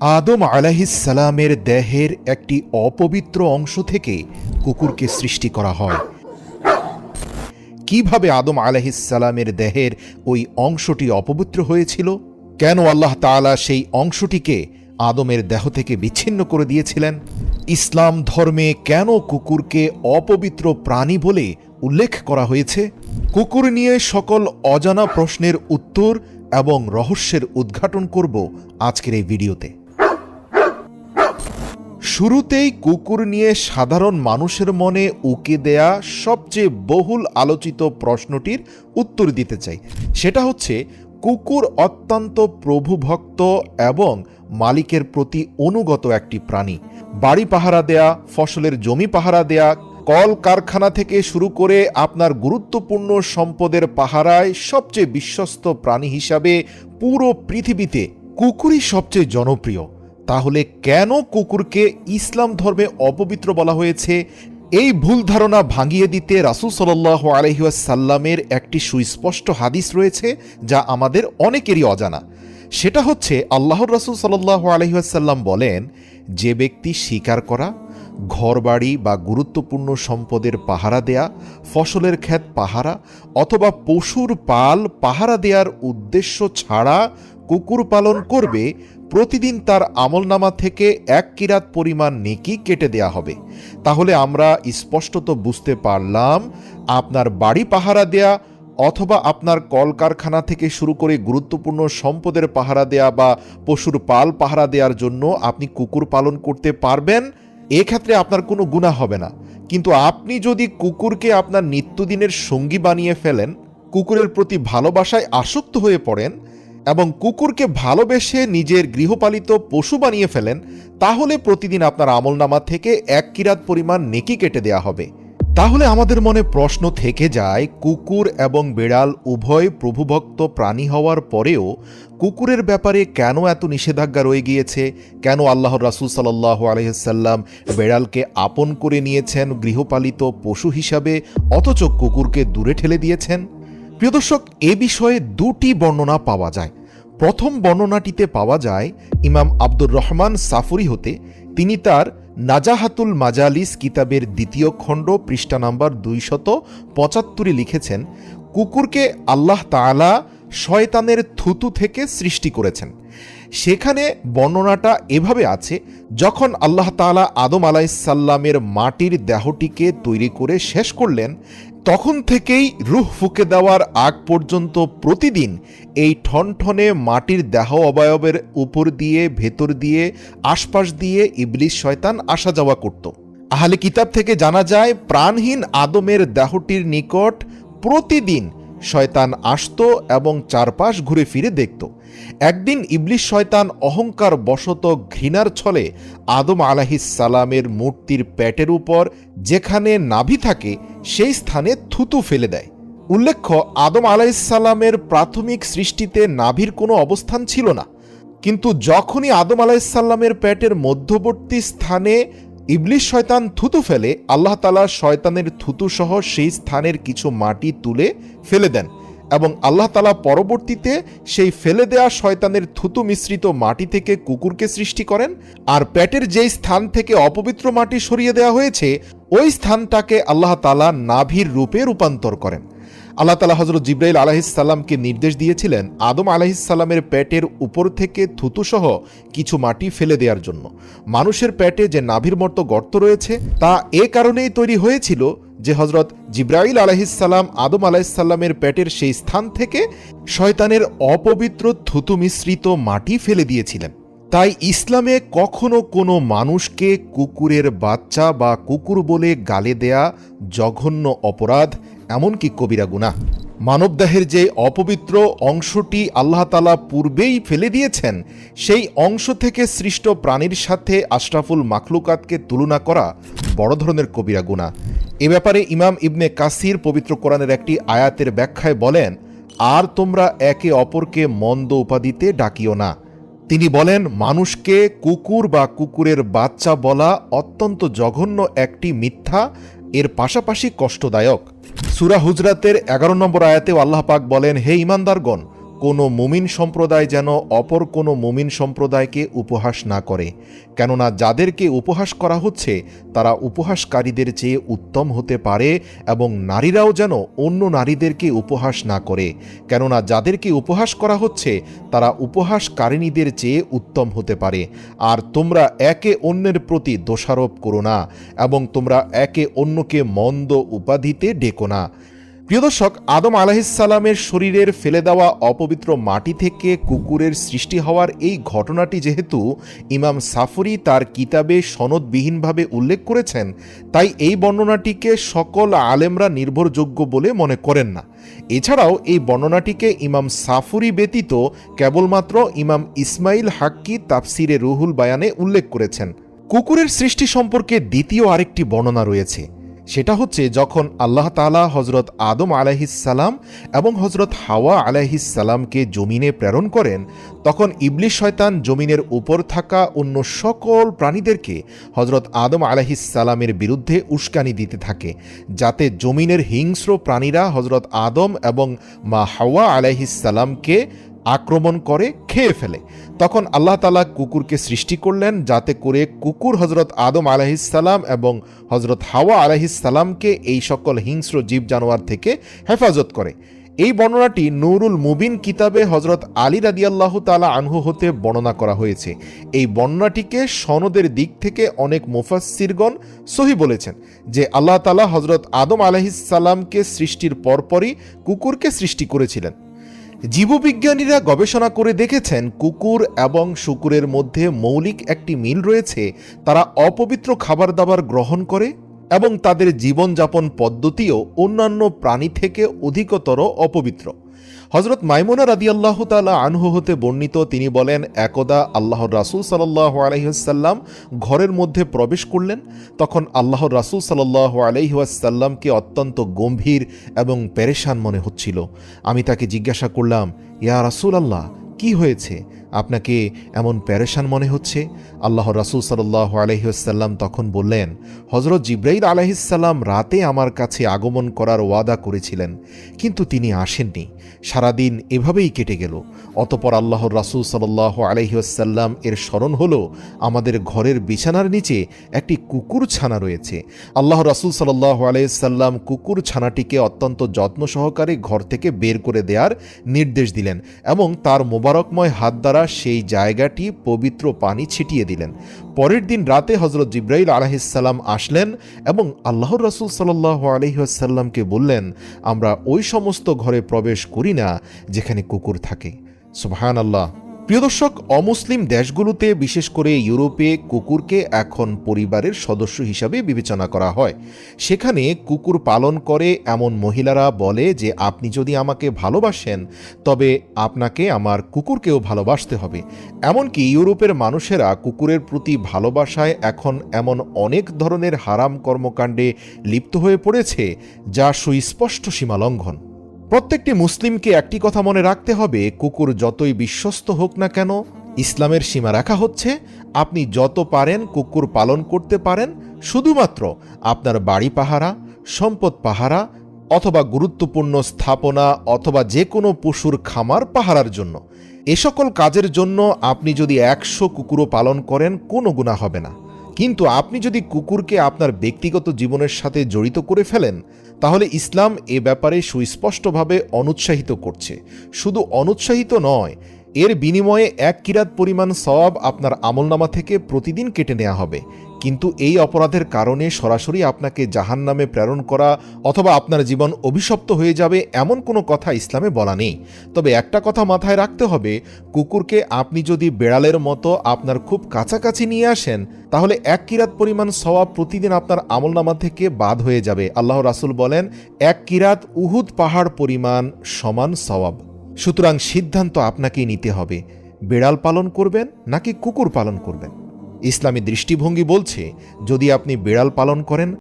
আদম আলাহিসালামের দেহের একটি অপবিত্র অংশ থেকে কুকুরকে সৃষ্টি করা হয়। কীভাবে আদম আলাহিসালামের দেহের ওই অংশটি অপবিত্র হয়েছিল? কেন আল্লাহ তাআলা সেই অংশটিকে আদমের দেহ থেকে বিচ্ছিন্ন করে দিয়েছিলেন? ইসলাম ধর্মে কেন কুকুরকে অপবিত্র প্রাণী বলে উল্লেখ করা হয়েছে? কুকুর নিয়ে সকল অজানা প্রশ্নের উত্তর এবং রহস্যের উদ্ঘাটন করব আজকের এই ভিডিওতে। শুরুতেই কুকুর নিয়ে সাধারণ মানুষের মনে উকে দেয়া সবচেয়ে বহুল আলোচিত প্রশ্নটির উত্তর দিতে চাই। সেটা হচ্ছে, কুকুর অত্যন্ত প্রভুভক্ত এবং মালিকের প্রতি অনুগত একটি প্রাণী। বাড়ি পাহারা দেয়া, ফসলের জমি পাহারা দেয়া কল কারখানা থেকে শুরু করে আপনার গুরুত্বপূর্ণ সম্পদের পাহারায় সবচেয়ে বিশ্বস্ত প্রাণী হিসাবে পুরো পৃথিবীতে কুকুরই সবচেয়ে জনপ্রিয়। তাহলে কেন কুকুরকে ইসলাম ধর্মে অপবিত্র বলা হয়েছে? এই ভুল ধারণা ভাঙিয়ে দিতে রাসুল সাল্লাহ আলহিউসাল্লামের একটি সুস্পষ্ট হাদিস রয়েছে, যা আমাদের অনেকেরই অজানা। সেটা হচ্ছে, আল্লাহর রাসুল সাল্লাহ আলহিউসাল্লাম বলেন, যে ব্যক্তি স্বীকার করা, ঘরবাড়ি বা গুরুত্বপূর্ণ সম্পদের পাহারা দেয়া, ফসলের ক্ষেত পাহারা, অথবা পশুর পাল পাহারা দেওয়ার উদ্দেশ্য ছাড়া কুকুর পালন করবে প্রতিদিন তার আমলনামা থেকে এক কিরাত পরিমাণ নেকি কেটে দেয়া হবে। তাহলে আমরা স্পষ্টত বুঝতে পারলাম, আপনার বাড়ি পাহারা দেয়া অথবা আপনার কলকারখানা থেকে শুরু করে গুরুত্বপূর্ণ সম্পদের পাহারা দেয়া বা পশুর পাল পাহারা দেওয়ার জন্য আপনি কুকুর পালন করতে পারবেন, এক্ষেত্রে আপনার কোনো গুণা হবে না। কিন্তু আপনি যদি কুকুরকে আপনার নিত্যদিনের সঙ্গী বানিয়ে ফেলেন, কুকুরের প্রতি ভালোবাসায় আসক্ত হয়ে পড়েন এবং কুকুরকে ভালোবেসে নিজের গৃহপালিত পশু বানিয়ে ফেলেন, তাহলে প্রতিদিন আপনার আমলনামা থেকে এক কিরাত পরিমাণ নেকি কেটে দেয়া হবে। তাহলে আমাদের মনে প্রশ্ন থেকে যায়, কুকুর এবং বেড়াল উভয় প্রভুভক্ত প্রাণী হওয়ার পরেও কুকুরের ব্যাপারে কেন এত নিষেধাজ্ঞা রয়ে গিয়েছে? কেন আল্লাহর রাসুল সাল্লাহ আলহিসাল্লাম বেড়ালকে আপন করে নিয়েছেন গৃহপালিত পশু হিসাবে, অথচ কুকুরকে দূরে ঠেলে দিয়েছেন? প্রিয় দর্শক, এ বিষয়ে দুটি বর্ণনা পাওয়া যায়। প্রথম বর্ণনাটিতে পাওয়া যায়, ইমাম আব্দুর রহমান সাফুরি হতে তিনি তার নাজাহাতুল মাজালিস কিতাবের দ্বিতীয় খণ্ড, পৃষ্ঠা নাম্বার দুইশত পঁচাত্তরে লিখেছেন, কুকুরকে আল্লাহ তাআলা শয়তানের থুতু থেকে সৃষ্টি করেছেন। সেখানে বর্ণনাটা এভাবে আছে, যখন আল্লাহ তাআলা আদম আলাইসাল্লামের মাটির দেহটিকে তৈরি করে শেষ করলেন, তখন থেকেই রুহ ফুকে দেওয়ার আগ পর্যন্ত প্রতিদিন এই ঠনঠনে মাটির দেহ অবয়বের উপর দিয়ে, ভেতর দিয়ে, আশপাশ দিয়ে ইবলিশ শয়তান আসা যাওয়া করত। আহলে কিতাব থেকে জানা যায়, প্রাণহীন আদমের দেহটির নিকট প্রতিদিন শয়তান আসত এবং চারপাশ ঘুরে ফিরে দেখত। একদিন ইবলিশ শয়তান অহংকার বশত ঘৃণার ছলে আদম আলাহিস সালামের মূর্তির প্যাটের উপর যেখানে নাভি থাকে, সেই স্থানে থুতু ফেলে দেয়। উল্লেখ্য, আদম আলাইসাল্লামের প্রাথমিক সৃষ্টিতে নাভির কোনো অবস্থান ছিল না। কিন্তু যখনই আদম আলাইসাল্লামের প্যাটের মধ্যবর্তী স্থানে ইবলিশ শয়তান থুতু ফেলে, আল্লাহ তালা শয়তানের থুতু সহ সেই স্থানের কিছু মাটি তুলে ফেলে দেন এবং আল্লাহ তালা পরবর্তীতে সেই ফেলে দেয়া শয়তানের থুতু মিশ্রিত মাটি থেকে কুকুরকে সৃষ্টি করেন আর পেটের যেই স্থান থেকে অপবিত্র মাটি সরিয়ে দেওয়া হয়েছে, ওই স্থানটাকে আল্লাহ তালা নাভির রূপে রূপান্তর করেন। আল্লাহ তালা হজরত জিব্রাইল আলাহিসাল্লামকে নির্দেশ দিয়েছিলেন আদম আলাহিসাল্লামের পেটের উপর থেকে থুতুসহ কিছু মাটি ফেলে দেওয়ার জন্য। মানুষের পেটে যে নাভির মতো গর্ত রয়েছে, তা এ কারণেই তৈরি হয়েছিল যে হজরত জিব্রাইল আলাহিসাল্লাম আদম আলাহিসাল্লামের পেটের সেই স্থান থেকে শয়তানের অপবিত্র থুতু মিশ্রিত মাটি ফেলে দিয়েছিলেন। তাই ইসলামে কখনো কোনো মানুষকে কুকুরের বাচ্চা বা কুকুর বলে গালে দেয়া জঘন্য অপরাধ এমনকি কবিরা গুণা মানবদেহের যে অপবিত্র অংশটি আল্লাহ তালা পূর্বেই ফেলে দিয়েছেন, সেই অংশ থেকে সৃষ্ট প্রাণীর সাথে আশরাফুল মাখলুকাতকে তুলনা করা বড় ধরনের কবিরা গুণা এ ব্যাপারে ইমাম ইবনে কাসির পবিত্র কোরআনের একটি আয়াতের ব্যাখ্যায় বলেন, আর তোমরা একে অপরকে মন্দ উপাধিতে ডাকিও না। তিনি বলেন, মানুষকে কুকুর বা কুকুরের বাচ্চা বলা অত্যন্ত জঘন্য একটি মিথ্যা এর পাশাপাশি কষ্টদায়ক। সুরা হুজরাতের এগারো নম্বর আয়াতেও আল্লাহ পাক বলেন হে ইমানদারগণ কোনো মুমিন সম্প্রদায় যেন অপর কোনো মুমিন সম্প্রদায়কে উপহাস না করে। কেননা যাদেরকে উপহাস করা হচ্ছে, তারা উপহাসকারীদের চেয়ে উত্তম হতে পারে এবং নারীরাও যেন অন্য নারীদেরকে উপহাস না করে। কেননা যাদেরকে উপহাস করা হচ্ছে, তারা উপহাসকারিণীদের চেয়ে উত্তম হতে পারে। আর তোমরা একে অন্যের প্রতি দোষারোপ করো না এবং তোমরা একে অন্যকে মন্দ উপাধিতে ডেকো না। প্রিয় দর্শক, আদম আলাহিসাল্লামের শরীরের ফেলে দেওয়া অপবিত্র মাটি থেকে কুকুরের সৃষ্টি হওয়ার এই ঘটনাটি যেহেতু ইমাম সাফরি তার কিতাবে সনদবিহীনভাবে উল্লেখ করেছেন, তাই এই বর্ণনাটিকে সকল আলেমরা নির্ভরযোগ্য বলে মনে করেন না। এছাড়াও এই বর্ণনাটিকে ইমাম সাফুরি ব্যতীত কেবলমাত্র ইমাম ইসমাইল হাক্কি তাফসিরে রুহুল বায়ানে উল্লেখ করেছেন। কুকুরের সৃষ্টি সম্পর্কে দ্বিতীয় আরেকটি বর্ণনা রয়েছে। সেটা হচ্ছে যখন আল্লাহ তালা হজরত আদম আলাহিসাল্লাম এবং হজরত হাওয়া আলাহিসাল্লামকে জমিনে প্রেরণ করেন, তখন ইবলিশ শয়তান জমিনের উপর থাকা অন্য সকল প্রাণীদেরকে হজরত আদম আলাহিসাল্লামের বিরুদ্ধে উস্কানি দিতে থাকে, যাতে জমিনের হিংস্র প্রাণীরা হজরত আদম এবং মা হাওয়া আলাহিসাল্লামকে আক্রমণ করে, খেয়ে ফেলে। তখন আল্লাহ তালা কুকুরকে সৃষ্টি করলেন যাতে করে কুকুর হজরত আদম আলাহিসাল্লাম এবং হজরত হাওয়া আলাহিসাল্লামকে এই সকল হিংস্র জীব জানোয়ার থেকে হেফাজত করে। এই বর্ণনাটি নুরুল মুবিন কিতাবে হজরত আলী রাদিয়াল্লাহ তালা আনহু হতে বর্ণনা করা হয়েছে। এই বর্ণনাটিকে সনদের দিক থেকে অনেক মুফাসিরগণ সহি বলেছেন যে আল্লাহ তালা হজরত আদম আলাহিসাল্লামকে সৃষ্টির পরপরই কুকুরকে সৃষ্টি করেছিলেন। জীববিজ্ঞানীরা গবেষণা করে দেখেছেন কুকুর এবং শুকুরের মধ্যে মৌলিক একটি মিল রয়েছে, তারা অপবিত্র খাবার দাবার গ্রহণ করে এবং তাদের জীবনযাপন পদ্ধতিও অন্যান্য প্রাণী থেকে অধিকতর অপবিত্র। হজরত মাইমুনা রাদিয়াল্লাহ তালা আনহু হতে বর্ণিত, তিনি বলেন, একদা আল্লাহর রাসুল সাল্লাহ আলহিহাসাল্লাম ঘরের মধ্যে প্রবেশ করলেন, তখন আল্লাহর রাসুল সাল্লাহ আলহিহাসাল্লামকে অত্যন্ত গম্ভীর এবং পেরেশান মনে হচ্ছিল। আমি তাকে জিজ্ঞাসা করলাম, ইয়া রাসুল আল্লাহ কি হয়েছে? আপনাকে এমন প্যারেশান মনে হচ্ছে? আল্লাহ রাসুল সাল্লাহ আলহিহাল্লাম তখন বললেন হজরত জিব্রাইল আলহিসাল্লাম রাতে আমার কাছে আগমন করার ওয়াদা করেছিলেন, কিন্তু তিনি আসেননি। সারাদিন এভাবেই কেটে গেল। অতপর আল্লাহর রাসুল সাল্লাহ আলহিহাল্লাম এর স্মরণ হল, আমাদের ঘরের বিছানার নিচে একটি কুকুর ছানা রয়েছে। আল্লাহ রাসুল সাল্লাহ আলহিসাল্লাম কুকুর ছানাটিকে অত্যন্ত যত্ন সহকারে ঘর থেকে বের করে দেওয়ার নির্দেশ দিলেন এবং তার মোবারকময় হাত দ্বারা সেই জায়গাটি পবিত্র পানি ছিটিয়ে দিলেন। পরের দিন রাতে হজরত জিব্রাইল আলহিসাল্লাম আসলেন এবং আল্লাহর রসুল সাল্লাহ আলহিহাসাল্লামকে বললেন, আমরা ওই সমস্ত ঘরে প্রবেশ করি না যেখানে কুকুর থাকে। সুবহান আল্লাহ প্রিয় দর্শক, অমুসলিম দেশগুলোতে বিশেষ করে ইউরোপে কুকুরকে এখন পরিবারের সদস্য হিসাবে বিবেচনা করা হয়। সেখানে কুকুর পালন করে এমন মহিলারা বলে যে, আপনি যদি আমাকে ভালোবাসেন, তবে আপনাকে আমার কুকুরকেও ভালোবাসতে হবে। এমনকি ইউরোপের মানুষেরা কুকুরের প্রতি ভালোবাসায় এখন এমন অনেক ধরনের হারাম কর্মকাণ্ডে লিপ্ত হয়ে পড়েছে, যা সুস্পষ্ট সীমালঙ্ঘন। প্রত্যেকটি মুসলিমকে একটি কথা মনে রাখতে হবে, কুকুর যতই বিশ্বস্ত হোক না কেন, ইসলামের সীমা রাখা হচ্ছে, আপনি যত পারেন কুকুর পালন করতে পারেন, শুধুমাত্র আপনার বাড়ি পাহারা, সম্পদ পাহারা, অথবা গুরুত্বপূর্ণ স্থাপনা, অথবা যে কোনো পশুর খামার পাহারার জন্য। এ সকল কাজের জন্য আপনি যদি একশো কুকুরও পালন করেন, কোনো গুণা হবে না। কিন্তু আপনি যদি কুকুরকে আপনার ব্যক্তিগত জীবনের সাথে জড়িত করে ফেলেন, তাহলে ইসলাম এ ব্যাপারে সুস্পষ্টভাবে অনুৎসাহিত করছে। শুধু অনুৎসাহিত নয়, এর বিনিময়ে এক কিরাত পরিমাণ সওয়াব আপনার আমলনামা থেকে প্রতিদিন কেটে নেওয়া হবে। কিন্তু এই অপরাধের কারণে সরাসরি আপনাকে জাহান নামে প্রেরণ করা অথবা আপনার জীবন অভিশপ্ত হয়ে যাবে এমন কোনো কথা ইসলামে বলা নেই। তবে একটা কথা মাথায় রাখতে হবে, কুকুরকে আপনি যদি বেড়ালের মতো আপনার খুব কাছাকাছি নিয়ে আসেন, তাহলে এক কিরাত পরিমাণ সওয়াব প্রতিদিন আপনার আমলনামা থেকে বাদ হয়ে যাবে। আল্লাহ রাসুল বলেন, এক কিরাত উহুদ পাহাড় পরিমাণ সমান সওয়াব। সুতরাং সিদ্ধান্ত আপনাকেই নিতে হবে, বেড়াল পালন করবেন নাকি কুকুর পালন করবেন? ইসলামী দৃষ্টিভঙ্গি বলছে যদি আপনি বিড়াল পালন করেন